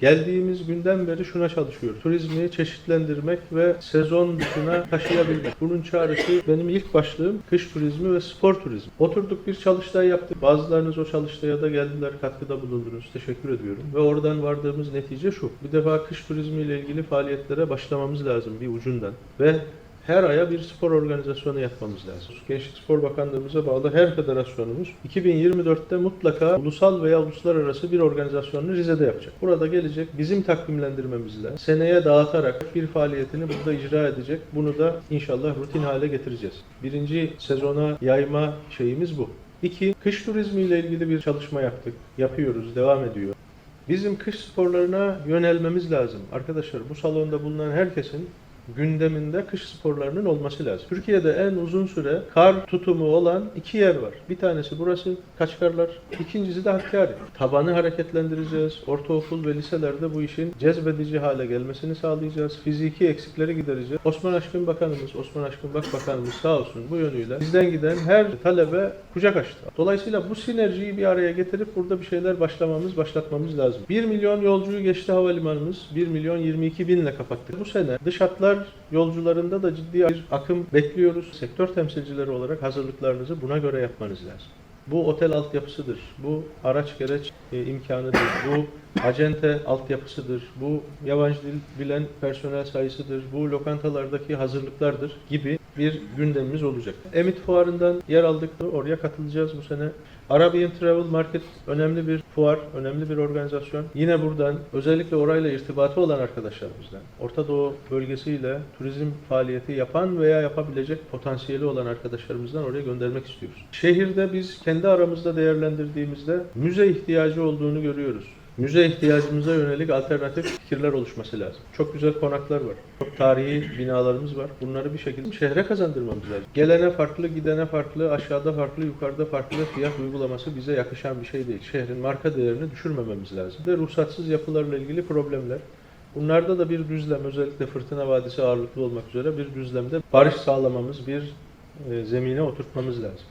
Geldiğimiz günden beri şuna çalışıyoruz. Turizmi çeşitlendirmek ve sezon dışına taşıyabilmek. Bunun çaresi benim ilk başlığım kış turizmi ve spor turizmi. Oturduk bir çalıştay yaptık. Bazılarınız o çalıştaya da geldiler, katkıda bulundunuz. Teşekkür ediyorum. Ve oradan vardığımız netice şu. Bir defa kış turizmi ile ilgili faaliyetlere başlamamız lazım bir ucundan. Ve her aya bir spor organizasyonu yapmamız lazım. Gençlik Spor Bakanlığımıza bağlı her federasyonumuz 2024'te mutlaka ulusal veya uluslararası bir organizasyonunu Rize'de yapacak. Burada gelecek bizim takvimlendirmemizle seneye dağıtarak bir faaliyetini burada icra edecek. Bunu da inşallah rutin hale getireceğiz. Birinci sezona yayma şeyimiz bu. İki, kış turizmi ile ilgili bir çalışma yaptık. Yapıyoruz, devam ediyor. Bizim kış sporlarına yönelmemiz lazım. Arkadaşlar bu salonda bulunan herkesin gündeminde kış sporlarının olması lazım. Türkiye'de en uzun süre kar tutumu olan iki yer var. Bir tanesi burası Kaçkarlar, ikincisi de Hakkari. Tabanı hareketlendireceğiz. Ortaokul ve liselerde bu işin cezbedici hale gelmesini sağlayacağız. Fiziki eksikleri gidereceğiz. Osman Aşkın Bakanımız, Osman Aşkın Bak Bakanımız sağ olsun bu yönüyle bizden giden her talebe kucak açtı. Dolayısıyla bu sinerjiyi bir araya getirip burada bir şeyler başlamamız, başlatmamız lazım. 1 milyon yolcuyu geçti havalimanımız. 1 milyon 22 binle kapattık. Bu sene dış hatlar yolcularında da ciddi bir akım bekliyoruz. Sektör temsilcileri olarak hazırlıklarınızı buna göre yapmanız lazım. Bu otel altyapısıdır, bu araç gereç e, imkanıdır, bu acente altyapısıdır, bu yabancı dil bilen personel sayısıdır, bu lokantalardaki hazırlıklardır gibi bir gündemimiz olacak. Emit Fuarı'ndan yer aldık, oraya katılacağız bu sene. Arabian Travel Market önemli bir fuar, önemli bir organizasyon. Yine buradan özellikle orayla irtibatı olan arkadaşlarımızdan, Orta Doğu bölgesiyle turizm faaliyeti yapan veya yapabilecek potansiyeli olan arkadaşlarımızdan oraya göndermek istiyoruz. Şehirde biz kendi aramızda değerlendirdiğimizde müze ihtiyacı olduğunu görüyoruz. Müze ihtiyacımıza yönelik alternatif fikirler oluşması lazım. Çok güzel konaklar var. Çok tarihi binalarımız var. Bunları bir şekilde şehre kazandırmamız lazım. Gelene farklı, gidene farklı, aşağıda farklı, yukarıda farklı fiyat uygulaması bize yakışan bir şey değil. Şehrin marka değerini düşürmememiz lazım. Ve ruhsatsız yapılarla ilgili problemler. Bunlarda da bir düzlem, özellikle Fırtına Vadisi ağırlıklı olmak üzere bir düzlemde barış sağlamamız, bir e, zemine oturtmamız lazım.